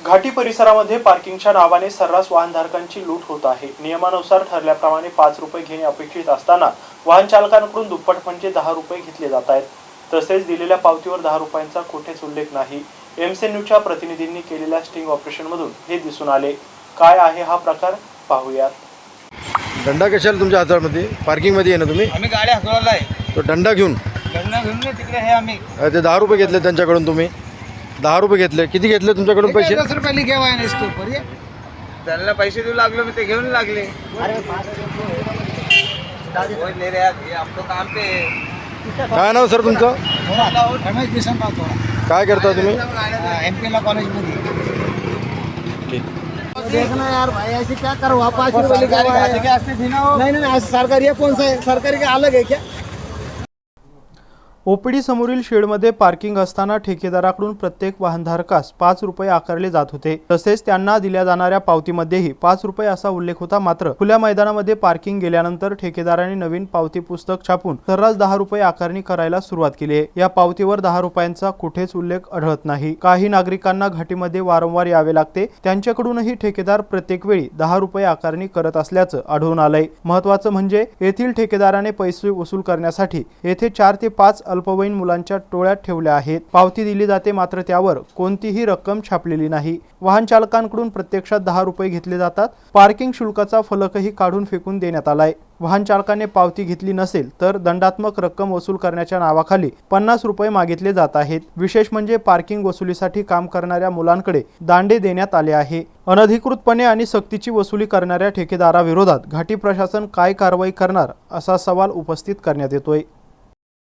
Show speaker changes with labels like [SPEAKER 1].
[SPEAKER 1] घाटी परिसरामध्ये पार्किंगच्या नावाने सर्रास वाहनधारकांची लूट होत आहे. नियमानुसार ठरल्याप्रमाणे पाच रुपये घेणे अपेक्षित असताना वाहन चालकांकडून दुप्पट म्हणजे दहा रुपये घेतले जात आहेत. तसेच दिलेल्या पावतीवर दहा रुपयांचा कुठेच उल्लेख नाही. एमसी न्यूजच्या प्रतिनिधींनी केलेल्या स्टिंग ऑपरेशनमधून हे दिसून आले. काय आहे हा प्रकार? पाहूयात.
[SPEAKER 2] दंडा कशाला तुमच्या हातामध्ये? पार्किंगमध्ये आहे ना तुम्ही?
[SPEAKER 3] आम्ही गाडी हकलवला आहे.
[SPEAKER 2] तो दंडा घेऊन?
[SPEAKER 3] लग्न घेऊन तिकडे हे आम्ही.
[SPEAKER 2] ते दहा रुपये घेतले त्यांच्याकडून तुम्ही? दहा रुपये घेतले. किती घेतले तुमच्याकडून पैसे?
[SPEAKER 3] दस रुपये घेवा आहे ना स्टॉपवर ये. त्यांना पैसे देऊ लागलो मी ते घेऊन लागले. वो ले रे यार, ये आपको काम पे है.
[SPEAKER 2] काय नाव सर तुमचं?
[SPEAKER 3] रमेश किशन राठोड
[SPEAKER 2] काय करता तुम्ही?
[SPEAKER 3] एम पी ला कॉलेजमध्ये
[SPEAKER 4] देखना यार भाई ऐसे क्या करो? आप पाँच रुपए लिखा हुआ है। नहीं नहीं नहीं सरकारी ये कौन सा है? सरकारी का अलग है क्या?
[SPEAKER 1] ओपीडी समोरील शेडमध्ये पार्किंग असताना ठेकेदाराकडून प्रत्येक वाहनधारकास पाच रुपये आकारले जात होते. तसेच त्यांना दिल्या जाणाऱ्या पावतीमध्येही पाच रुपये असा उल्लेख होता मात्र खुल्या मैदानामध्ये पार्किंग गेल्यानंतर ठेकेदाराने नवीन पावती पुस्तक छापून सर्रास दहा रुपये आकारणी करायला सुरुवात केली आहे. या पावतीवर दहा रुपयांचा कुठेच उल्लेख आढळत नाही. काही नागरिकांना घाटीमध्ये वारंवार यावे लागते. त्यांच्याकडूनही ठेकेदार प्रत्येक वेळी दहा रुपये आकारणी करत असल्याचं आढळून आलंय. महत्वाचं म्हणजे येथील ठेकेदाराने पैसे वसूल करण्यासाठी येथे चार ते पाच अल्पवयीन मुलांच्या टोळ्यात ठेवल्या आहेत. पावती दिली जाते मात्र त्यावर कोणतीही रक्कम छापलेली नाही. वाहन चालकांकडून प्रत्यक्षात दहा रुपये घेतले जातात. पार्किंग शुल्काचा फलकही काढून फेकून देण्यात आलाय. वाहन चालकाने पावती घेतली नसेल तर दंडात्मक रक्कम वसूल करण्याच्या नावाखाली पन्नास रुपये मागितले जात आहेत. विशेष म्हणजे पार्किंग वसुलीसाठी काम करणाऱ्या मुलांकडे दांडे देण्यात आले आहे. अनधिकृतपणे आणि सक्तीची वसुली करणाऱ्या ठेकेदाराविरोधात घाटी प्रशासन काय कारवाई करणार असा सवाल उपस्थित करण्यात येतोय.